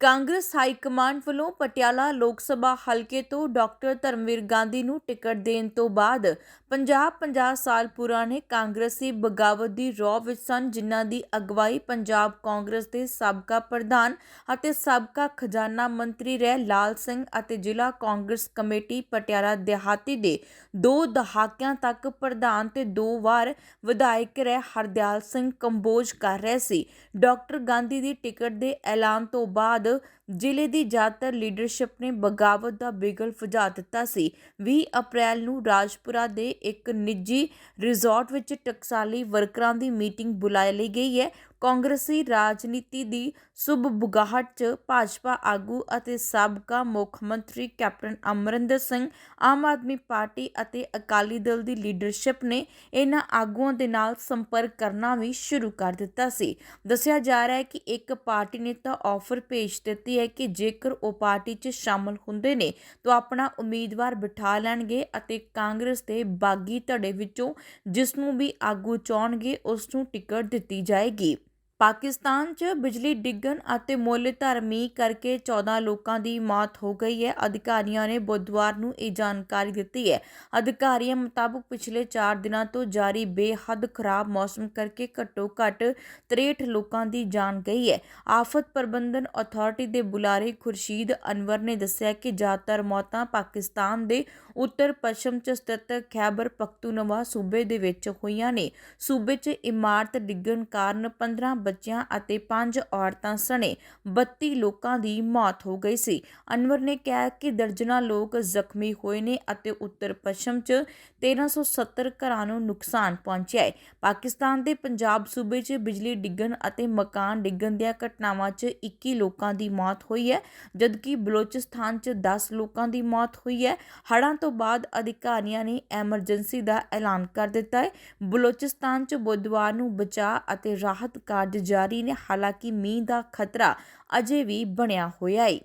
Congress high command ਵੱਲੋਂ ਪਟਿਆਲਾ ਲੋਕ ਸਭਾ ਹਲਕੇ ਤੋਂ ਡਾਕਟਰ ਧਰਮਵੀਰ ਗਾਂਧੀ ਨੂੰ ਟਿਕਟ ਦੇਣ ਤੋਂ ਬਾਅਦ ਪੰਜਾਬ 50 ਸਾਲ ਪੁਰਾਣੇ ਕਾਂਗਰਸੀ ਬਗਾਵਤ ਦੀ ਰੌ ਵਿੱਚ ਸਨ, ਜਿਨ੍ਹਾਂ ਦੀ ਅਗਵਾਈ ਪੰਜਾਬ ਕਾਂਗਰਸ ਦੇ ਸਾਬਕਾ ਪ੍ਰਧਾਨ ਅਤੇ ਸਾਬਕਾ ਖਜ਼ਾਨਾ ਮੰਤਰੀ ਰਹਿ ਲਾਲ ਸਿੰਘ ਅਤੇ ਜ਼ਿਲ੍ਹਾ ਕਾਂਗਰਸ ਕਮੇਟੀ ਪਟਿਆਲਾ ਦਿਹਾਤੀ ਦੇ ਦੋ ਦਹਾਕਿਆਂ ਤੱਕ ਪ੍ਰਧਾਨ ਤੇ ਦੋ ਵਾਰ ਵਿਧਾਇਕ ਰਹਿ ਹਰਦਿਆਲ ਸਿੰਘ ਕੰਬੋਜ ਕਰ ਰਹੇ ਸੀ। ਡਾਕਟਰ ਗਾਂਧੀ ਦੀ ਟਿਕਟ ਦੇ ਐਲਾਨ ਤੋਂ ਬਾਅਦ ಅದು ਜ਼ਿਲ੍ਹੇ ਦੀ ਜ਼ਿਆਦਾਤਰ ਲੀਡਰਸ਼ਿਪ ਨੇ ਬਗਾਵਤ ਦਾ ਬਿਗਲ ਫੁਝਾ ਦਿੱਤਾ ਸੀ। 20 ਅਪ੍ਰੈਲ ਨੂੰ ਰਾਜਪੁਰਾ ਦੇ ਇੱਕ ਨਿੱਜੀ ਰਿਜ਼ੋਰਟ ਵਿੱਚ ਟਕਸਾਲੀ ਵਰਕਰਾਂ ਦੀ ਮੀਟਿੰਗ ਬੁਲਾਈ ਲਈ ਗਈ ਹੈ। ਕਾਂਗਰਸੀ ਰਾਜਨੀਤੀ ਦੀ ਸੁਭ ਬੁਗਾਹਟ 'ਚ ਭਾਜਪਾ ਆਗੂ ਅਤੇ ਸਾਬਕਾ ਮੁੱਖ ਮੰਤਰੀ ਕੈਪਟਨ ਅਮਰਿੰਦਰ ਸਿੰਘ, ਆਮ ਆਦਮੀ ਪਾਰਟੀ ਅਤੇ ਅਕਾਲੀ ਦਲ ਦੀ ਲੀਡਰਸ਼ਿਪ ਨੇ ਇਹਨਾਂ ਆਗੂਆਂ ਦੇ ਨਾਲ ਸੰਪਰਕ ਕਰਨਾ ਵੀ ਸ਼ੁਰੂ ਕਰ ਦਿੱਤਾ ਸੀ। ਦੱਸਿਆ ਜਾ ਰਿਹਾ ਹੈ ਕਿ ਇੱਕ ਪਾਰਟੀ ਨੇ ਤਾਂ ਆਫਰ ਭੇਜ ਦਿੱਤੀ ਹੈ ਕਿ ਜੇਕਰ ਉਹ ਪਾਰਟੀ 'ਚ ਸ਼ਾਮਲ ਹੁੰਦੇ ਨੇ, ਤਾਂ ਆਪਣਾ ਉਮੀਦਵਾਰ ਬਿਠਾ ਲੈਣਗੇ ਅਤੇ ਕਾਂਗਰਸ ਦੇ ਬਾਗੀ ਧੜੇ ਵਿੱਚੋਂ ਜਿਸ ਨੂੰ ਵੀ ਆਗੂ ਚਾਹਣਗੇ ਉਸ ਨੂੰ ਟਿਕਟ ਦਿੱਤੀ ਜਾਏਗੀ। ਪਾਕਿਸਤਾਨ 'ਚ ਬਿਜਲੀ ਡਿੱਗਣ ਅਤੇ ਮੁੱਲਧਾਰ ਮੀਂਹ ਕਰਕੇ 14 ਲੋਕਾਂ ਦੀ ਮੌਤ ਹੋ ਗਈ ਹੈ। ਅਧਿਕਾਰੀਆਂ ਨੇ ਬੁੱਧਵਾਰ ਨੂੰ ਇਹ ਜਾਣਕਾਰੀ ਦਿੱਤੀ ਹੈ। ਅਧਿਕਾਰੀਆਂ ਮੁਤਾਬਕ ਪਿਛਲੇ 4 ਦਿਨਾਂ ਤੋਂ ਜਾਰੀ ਬੇਹੱਦ ਖਰਾਬ ਮੌਸਮ ਕਰਕੇ ਘੱਟੋ-ਘੱਟ 63 ਲੋਕਾਂ ਦੀ ਜਾਨ ਗਈ ਹੈ। ਆਫਤ ਪ੍ਰਬੰਧਨ ਅਥਾਰਟੀ ਦੇ ਬੁਲਾਰੇ ਖੁਰਸ਼ੀਦ ਅਨਵਰ ਨੇ ਦੱਸਿਆ ਕਿ ਜ਼ਿਆਦਾਤਰ ਮੌਤਾਂ ਪਾਕਿਸਤਾਨ ਦੇ ਉੱਤਰ ਪੱਛਮ 'ਚ ਸਥਿਤ ਖੈਬਰ ਪਖਤੂਨਵਾ ਸੂਬੇ ਦੇ ਵਿੱਚ ਹੋਈਆਂ ਨੇ। ਸੂਬੇ 'ਚ ਇਮਾਰਤ ਡਿੱਗਣ ਕਾਰਨ 15 ਬੱਚਿਆਂ ਅਤੇ 5 ਔਰਤਾਂ ਸਣੇ 32 ਲੋਕਾਂ ਦੀ ਮੌਤ ਹੋ ਗਈ ਸੀ। ਅਨਵਰ ਨੇ ਕਿਹਾ ਕਿ ਦਰਜਨਾਂ ਲੋਕ ਜ਼ਖਮੀ ਹੋਏ ਨੇ ਅਤੇ ਉੱਤਰ ਪੱਛਮ 'ਚ 1370 ਘਰਾਂ ਨੂੰ ਨੁਕਸਾਨ ਪਹੁੰਚਿਆ ਹੈ। ਪਾਕਿਸਤਾਨ ਦੇ ਪੰਜਾਬ ਸੂਬੇ 'ਚ ਬਿਜਲੀ ਡਿੱਗਣ ਅਤੇ ਮਕਾਨ ਡਿੱਗਣ ਦੀਆਂ ਘਟਨਾਵਾਂ 'ਚ 21 ਲੋਕਾਂ ਦੀ ਮੌਤ ਹੋਈ ਹੈ, ਜਦਕਿ ਬਲੋਚਿਸਤਾਨ 'ਚ 10 ਲੋਕਾਂ ਦੀ ਮੌਤ ਹੋਈ ਹੈ। ਹੜ੍ਹਾਂ ਤੋਂ ਬਾਅਦ ਅਧਿਕਾਰੀਆਂ ਨੇ ਐਮਰਜੈਂਸੀ ਦਾ ਐਲਾਨ ਕਰ ਦਿੱਤਾ ਹੈ। ਬਲੋਚਿਸਤਾਨ 'ਚ ਬੁੱਧਵਾਰ ਨੂੰ ਬਚਾਅ ਅਤੇ ਰਾਹਤ ਕਾਰਜ ਜਾਰੀ ਨੇ ਹਾਲਾਂਕਿ ਮੀਂਹ ਦਾ ਖਤਰਾ ਅਜੇ ਵੀ ਬਣਿਆ ਹੋਇਆ ਹੈ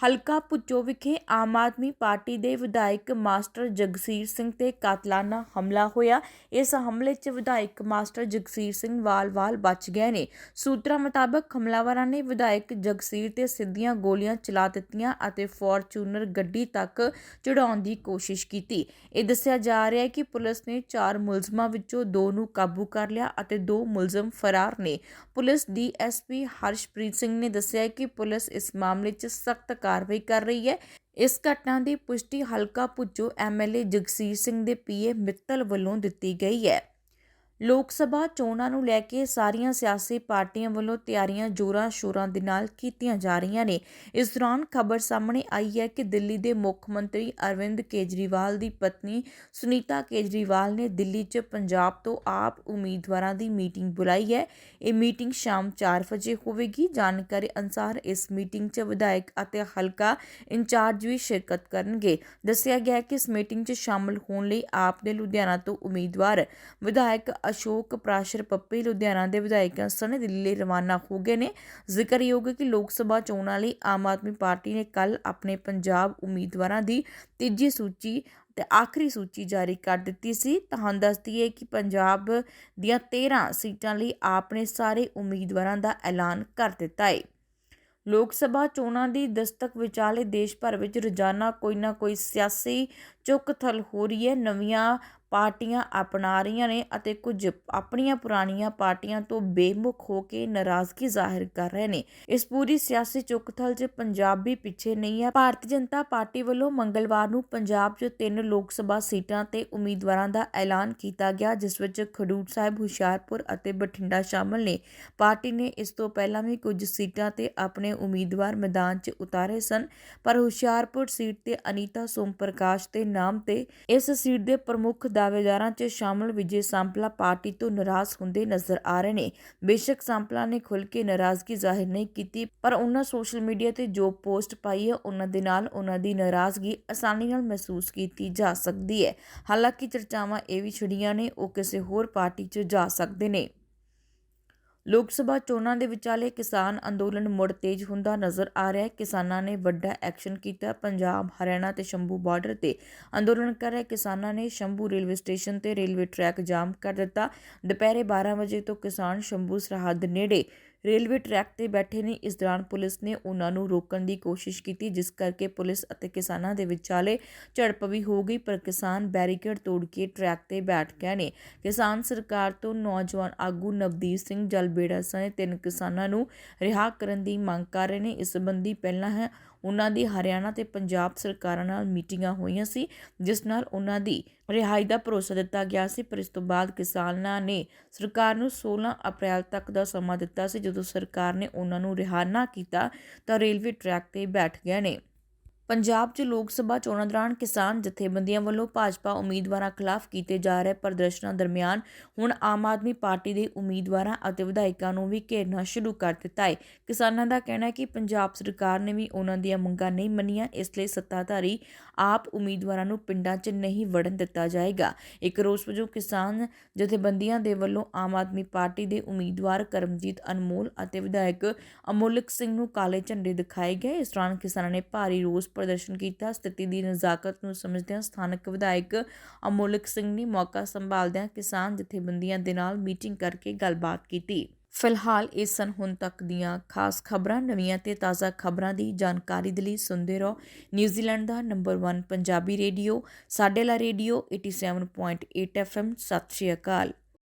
ਹਲਕਾ ਭੁੱਚੋ ਵਿਖੇ ਆਮ ਆਦਮੀ ਪਾਰਟੀ ਦੇ ਵਿਧਾਇਕ ਮਾਸਟਰ ਜਗਸੀਰ ਸਿੰਘ ਤੇ ਕਾਤਲਾਨਾ ਹਮਲਾ ਹੋਇਆ। ਇਸ ਹਮਲੇ 'ਚ ਵਿਧਾਇਕ ਮਾਸਟਰ ਜਗਸੀਰ ਸਿੰਘ ਵਾਲ-ਵਾਲ ਬਚ ਗਏ ਨੇ। ਸੂਤਰਾਂ ਮੁਤਾਬਕ ਹਮਲਾਵਰਾਂ ਨੇ ਵਿਧਾਇਕ ਜਗਸੀਰ ਤੇ ਸਿੱਧੀਆਂ ਗੋਲੀਆਂ ਚਲਾ ਦਿੱਤੀਆਂ ਅਤੇ ਫੋਰਚੂਨਰ ਗੱਡੀ ਤੱਕ ਚੜਾਉਣ ਦੀ ਕੋਸ਼ਿਸ਼ ਕੀਤੀ। ਇਹ ਦੱਸਿਆ ਜਾ ਰਿਹਾ ਹੈ ਕਿ ਪੁਲਿਸ ਨੇ ਚਾਰ ਮੁਲਜ਼ਮਾਂ ਵਿੱਚੋਂ ਦੋ ਨੂੰ ਕਾਬੂ ਕਰ ਲਿਆ ਅਤੇ ਦੋ ਮੁਲਜ਼ਮ ਫਰਾਰ ਨੇ। ਪੁਲਿਸ ਡੀਐਸਪੀ ਹਰਸ਼ਪ੍ਰੀਤ ਸਿੰਘ ਨੇ ਦੱਸਿਆ ਕਿ ਪੁਲਿਸ ਇਸ ਮਾਮਲੇ 'ਚ ਸਖਤ ਕਾਰਵਾਈ ਕਰ ਰਹੀ ਹੈ। ਇਸ ਘਟਨਾ ਦੀ ਪੁਸ਼ਟੀ ਹਲਕਾ ਪੁੱਜੋ ਐਮਐਲਏ ਜਗਸੀਰ ਸਿੰਘ ਦੇ ਪੀਏ ਮਿੱਤਲ ਵੱਲੋਂ ਦਿੱਤੀ ਗਈ ਹੈ। ਲੋਕ ਸਭਾ ਚੋਣਾਂ ਨੂੰ ਲੈ ਕੇ ਸਾਰੀਆਂ ਸਿਆਸੀ ਪਾਰਟੀਆਂ ਵੱਲੋਂ ਤਿਆਰੀਆਂ, ਜੋਰਾਂ, ਸ਼ੋਰਾਂ ਦੇ ਨਾਲ ਕੀਤੀਆਂ ਜਾ ਰਹੀਆਂ ਨੇ। ਇਸ ਦੌਰਾਨ ਖਬਰ ਸਾਹਮਣੇ ਆਈ ਹੈ ਕਿ ਦਿੱਲੀ ਦੇ ਮੁੱਖ ਮੰਤਰੀ ਅਰਵਿੰਦ ਕੇਜਰੀਵਾਲ ਦੀ ਪਤਨੀ ਸੁਨੀਤਾ ਕੇਜਰੀਵਾਲ ਨੇ ਦਿੱਲੀ 'ਚ ਪੰਜਾਬ ਤੋਂ ਆਪ ਉਮੀਦਵਾਰਾਂ ਦੀ ਮੀਟਿੰਗ ਬੁਲਾਈ ਹੈ। ਇਹ ਮੀਟਿੰਗ ਸ਼ਾਮ 4 ਵਜੇ ਹੋਵੇਗੀ। ਜਾਣਕਾਰੀ ਅਨਸਾਰ ਇਸ ਮੀਟਿੰਗ 'ਚ ਵਿਧਾਇਕ ਅਤੇ ਹਲਕਾ ਇੰਚਾਰਜ ਵੀ ਸ਼ਿਰਕਤ ਕਰਨਗੇ। ਦੱਸਿਆ ਗਿਆ ਕਿ ਇਸ ਮੀਟਿੰਗ 'ਚ ਸ਼ਾਮਲ ਹੋਣ ਲਈ ਆਪ ਦੇ ਲੁਧਿਆਣਾ ਤੋਂ ਉਮੀਦਵਾਰ, ਵਿਧਾਇਕ ਅਸ਼ੋਕ ਪ੍ਰਾਸ਼ਰ ਪੱਪੀ ਲੁਧਿਆਣਾ ਦੇ ਵਿਧਾਇਕਾਂ ਸਣੇ ਦਿੱਲੀ ਲਈ ਰਵਾਨਾ ਹੋ ਗਏ ਨੇ। ਜ਼ਿਕਰਯੋਗ ਹੈ ਕਿ ਲੋਕ ਸਭਾ ਚੋਣਾਂ ਲਈ ਆਮ ਆਦਮੀ ਪਾਰਟੀ ਨੇ ਕੱਲ ਆਪਣੇ ਪੰਜਾਬ ਉਮੀਦਵਾਰਾਂ ਦੀ ਤੀਜੀ ਸੂਚੀ ਤੇ ਆਖਰੀ ਸੂਚੀ ਜਾਰੀ ਕਰ ਦਿੱਤੀ ਸੀ। ਤਾਂ ਦੱਸਦੀ ਹੈ ਕਿ ਪੰਜਾਬ ਦੀਆਂ 13 ਸੀਟਾਂ ਲਈ ਆਪ ਨੇ ਸਾਰੇ ਉਮੀਦਵਾਰਾਂ ਦਾ ਐਲਾਨ ਕਰ ਦਿੱਤਾ ਹੈ। ਲੋਕ ਸਭਾ ਚੋਣਾਂ ਦੀ ਦਸਤਕ ਵਿਚਾਲੇ ਦੇਸ਼ ਭਰ ਵਿੱਚ ਰੋਜ਼ਾਨਾ ਕੋਈ ਨਾ ਕੋਈ ਸਿਆਸੀ ਚੁੱਕਥਲ ਹੋ ਰਹੀ ਹੈ। ਨਵੀਆਂ ਪਾਰਟੀਆਂ ਅਪਣਾ ਰਹੀਆਂ ਨੇ ਅਤੇ ਕੁਝ ਆਪਣੀਆਂ ਪੁਰਾਣੀਆਂ ਪਾਰਟੀਆਂ ਤੋਂ ਬੇਮੁਖ ਹੋ ਕੇ ਨਾਰਾਜ਼ਗੀ ਜ਼ਾਹਿਰ ਕਰ ਰਹੇ ਨੇ। ਇਸ ਪੂਰੀ ਸਿਆਸੀ ਚੁੱਕਥਲ 'ਚ ਪੰਜਾਬ ਵੀ ਪਿੱਛੇ ਨਹੀਂ ਹੈ। ਭਾਰਤੀ ਜਨਤਾ ਪਾਰਟੀ ਵੱਲੋਂ ਮੰਗਲਵਾਰ ਨੂੰ ਪੰਜਾਬ 'ਚ ਤਿੰਨ ਲੋਕ ਸਭਾ ਸੀਟਾਂ ਤੇ ਉਮੀਦਵਾਰਾਂ ਦਾ ਐਲਾਨ ਕੀਤਾ ਗਿਆ, ਜਿਸ ਵਿੱਚ ਖਡੂਰ ਸਾਹਿਬ, ਹੁਸ਼ਿਆਰਪੁਰ ਅਤੇ ਬਠਿੰਡਾ ਸ਼ਾਮਲ ਨੇ। ਪਾਰਟੀ ਨੇ ਇਸ ਤੋਂ ਪਹਿਲਾਂ ਵੀ ਕੁਝ ਸੀਟਾਂ ਤੇ ਆਪਣੇ ਉਮੀਦਵਾਰ ਮੈਦਾਨ 'ਚ ਉਤਾਰੇ ਸਨ, ਪਰ ਹੁਸ਼ਿਆਰਪੁਰ ਸੀਟ ਤੇ ਅਨੀਤਾ ਸੋਮ ਪ੍ਰਕਾਸ਼ ਦੇ ਨਾਮ ਤੇ ਇਸ ਸੀਟ ਦੇ ਪ੍ਰਮੁੱਖ ਦਾਅਵੇਦਾਰਾਂ 'ਚ ਸ਼ਾਮਲ ਵਿਜੇ ਸਾਂਪਲਾ ਪਾਰਟੀ ਤੋਂ ਨਾਰਾਜ਼ ਹੁੰਦੇ ਨਜ਼ਰ ਆ ਰਹੇ ਨੇ। ਬੇਸ਼ੱਕ ਸਾਂਪਲਾ ਨੇ ਖੁੱਲ ਕੇ ਨਾਰਾਜ਼ਗੀ ਜ਼ਾਹਿਰ ਨਹੀਂ ਕੀਤੀ, ਪਰ ਉਹਨਾਂ ਸੋਸ਼ਲ ਮੀਡੀਆ ਤੇ ਜੋ ਪੋਸਟ ਪਾਈ ਹੈ, ਉਹਨਾਂ ਦੇ ਨਾਲ ਉਹਨਾਂ ਦੀ ਨਾਰਾਜ਼ਗੀ ਆਸਾਨੀ ਨਾਲ ਮਹਿਸੂਸ ਕੀਤੀ ਜਾ ਸਕਦੀ ਹੈ। ਹਾਲਾਂਕਿ ਚਰਚਾਵਾਂ ਇਹ ਵੀ ਛੜੀਆਂ ਨੇ, ਉਹ ਕਿਸੇ ਹੋਰ ਪਾਰਟੀ 'ਚ ਜਾ ਸਕਦੇ ਨੇ। ਲੋਕ ਸਭਾ ਚੋਣਾਂ ਦੇ ਵਿਚਾਲੇ ਕਿਸਾਨ ਅੰਦੋਲਨ ਮੁੜ ਤੇਜ਼ ਹੁੰਦਾ ਨਜ਼ਰ ਆ ਰਿਹਾ ਹੈ। ਕਿਸਾਨਾਂ ਨੇ ਵੱਡਾ ਐਕਸ਼ਨ ਕੀਤਾ। ਪੰਜਾਬ, ਹਰਿਆਣਾ ਤੇ ਸ਼ੰਭੂ ਬਾਰਡਰ ਤੇ ਅੰਦੋਲਨ ਕਰ ਰਹੇ ਕਿਸਾਨਾਂ ਨੇ ਸ਼ੰਭੂ ਰੇਲਵੇ ਸਟੇਸ਼ਨ ਤੇ ਰੇਲਵੇ ਟਰੈਕ ਜਾਮ ਕਰ ਦਿੱਤਾ। ਦੁਪਹਿਰੇ 12 ਵਜੇ ਤੋਂ ਕਿਸਾਨ ਸ਼ੰਭੂ ਸਰਹੱਦ ਨੇੜੇ ਰੇਲਵੇ ਟਰੈਕ ਤੇ ਬੈਠੇ ਨੇ। ਇਸ ਦੌਰਾਨ ਪੁਲਿਸ ਨੇ ਉਹਨਾਂ ਨੂੰ ਰੋਕਣ ਦੀ ਕੋਸ਼ਿਸ਼ ਕੀਤੀ, ਜਿਸ ਕਰਕੇ ਪੁਲਿਸ ਅਤੇ ਕਿਸਾਨਾਂ ਦੇ ਵਿਚਾਲੇ ਝੜਪ ਵੀ ਹੋ ਗਈ। ਪਰ ਕਿਸਾਨ ਬੈਰੀਕੇਡ ਤੋੜ ਕੇ ਟਰੈਕ ਤੇ ਬੈਠ ਗਏ ਨੇ। ਕਿਸਾਨ ਸਰਕਾਰ ਤੋਂ ਨੌਜਵਾਨ ਆਗੂ ਨਵਦੀਪ ਸਿੰਘ ਜਲਬੇੜਾ ਸਣੇ ਤਿੰਨ ਕਿਸਾਨਾਂ ਨੂੰ ਰਿਹਾ ਕਰਨ ਦੀ ਮੰਗ ਕਰ ਰਹੇ ਨੇ। ਇਸ ਸੰਬੰਧੀ ਪਹਿਲਾਂ ਹੈ ਉਹਨਾਂ ਦੀ ਹਰਿਆਣਾ ਤੇ ਪੰਜਾਬ ਸਰਕਾਰਾਂ ਨਾਲ ਮੀਟਿੰਗਾਂ ਹੋਈਆਂ ਸੀ, ਜਿਸ ਨਾਲ ਉਹਨਾਂ ਦੀ ਰਿਹਾਈ ਦਾ ਭਰੋਸਾ ਦਿੱਤਾ ਗਿਆ ਸੀ, ਪਰ ਇਸ ਤੋਂ ਬਾਅਦ ਕਿਸਾਨਾਂ ਨੇ ਸਰਕਾਰ ਨੂੰ 16 ਅਪ੍ਰੈਲ ਤੱਕ ਦਾ ਸਮਾਂ ਦਿੱਤਾ ਸੀ, ਜਦੋਂ ਸਰਕਾਰ ਨੇ ਉਹਨਾਂ ਨੂੰ ਰਿਹਾ ਨਾ ਕੀਤਾ ਤਾਂ ਰੇਲਵੇ ਟਰੈਕ ਤੇ ਬੈਠ ਗਏ ਨੇ। ਪੰਜਾਬ 'ਚ ਲੋਕ ਸਭਾ ਚੋਣਾਂ ਦੌਰਾਨ ਕਿਸਾਨ ਜਥੇਬੰਦੀਆਂ ਵੱਲੋਂ ਭਾਜਪਾ ਉਮੀਦਵਾਰਾਂ ਖਿਲਾਫ ਕੀਤੇ ਜਾ ਰਹੇ ਪ੍ਰਦਰਸ਼ਨਾਂ ਦਰਮਿਆਨ ਹੁਣ ਆਮ ਆਦਮੀ ਪਾਰਟੀ ਦੇ ਉਮੀਦਵਾਰਾਂ ਅਤੇ ਵਿਧਾਇਕਾਂ ਨੂੰ ਵੀ ਘੇਰਨਾ ਸ਼ੁਰੂ ਕਰ ਦਿੱਤਾ ਹੈ। ਕਿਸਾਨਾਂ ਦਾ ਕਹਿਣਾ ਹੈ ਕਿ ਪੰਜਾਬ ਸਰਕਾਰ ਨੇ ਵੀ ਉਹਨਾਂ ਦੀਆਂ ਮੰਗਾਂ ਨਹੀਂ ਮੰਨੀਆਂ, ਇਸ ਲਈ ਸੱਤਾਧਾਰੀ ਆਪ ਉਮੀਦਵਾਰਾਂ ਨੂੰ ਪਿੰਡਾਂ 'ਚ ਨਹੀਂ ਵੜਨ ਦਿੱਤਾ ਜਾਏਗਾ। ਇੱਕ ਰੋਸ ਵਜੋਂ ਕਿਸਾਨ ਜਥੇਬੰਦੀਆਂ ਦੇ ਵੱਲੋਂ ਆਮ ਆਦਮੀ ਪਾਰਟੀ ਦੇ ਉਮੀਦਵਾਰ ਕਰਮਜੀਤ ਅਨਮੋਲ ਅਤੇ ਵਿਧਾਇਕ ਅਮੋਲਕ ਸਿੰਘ ਨੂੰ ਕਾਲੇ ਝੰਡੇ ਦਿਖਾਏ ਗਏ। ਇਸ ਦੌਰਾਨ ਕਿਸਾਨਾਂ ਨੇ ਭਾਰੀ ਰੋਸ ਪ੍ਰਦਰਸ਼ਨ ਕੀਤਾ। ਸਥਿਤੀ ਦੀ ਨਜ਼ਾਕਤ ਨੂੰ ਸਮਝਦਿਆਂ ਸਥਾਨਕ ਵਿਧਾਇਕ ਅਮੋਲਕ ਸਿੰਘ ਨੇ ਮੌਕਾ ਸੰਭਾਲਦਿਆਂ ਕਿਸਾਨ ਜਥੇਬੰਦੀਆਂ ਦੇ ਨਾਲ ਮੀਟਿੰਗ ਕਰਕੇ ਗੱਲਬਾਤ ਕੀਤੀ। ਫਿਲਹਾਲ ਇਹ ਸਨ ਹੁਣ ਤੱਕ ਦੀਆਂ ਖਾਸ ਖਬਰਾਂ। ਨਵੀਆਂ ਤੇ ਤਾਜ਼ਾ ਖਬਰਾਂ ਦੀ ਜਾਣਕਾਰੀ ਦੇ ਲਈ ਸੁਣਦੇ ਰਹੋ। ਨਿਊਜ਼ੀਲੈਂਡ ਦਾ ਨੰਬਰ 1 ਪੰਜਾਬੀ ਰੇਡੀਓ, ਸਾਡੇ ਲਾ ਰੇਡੀਓ 87.8 FM ਸਤਿ ਸ਼੍ਰੀ ਅਕਾਲ।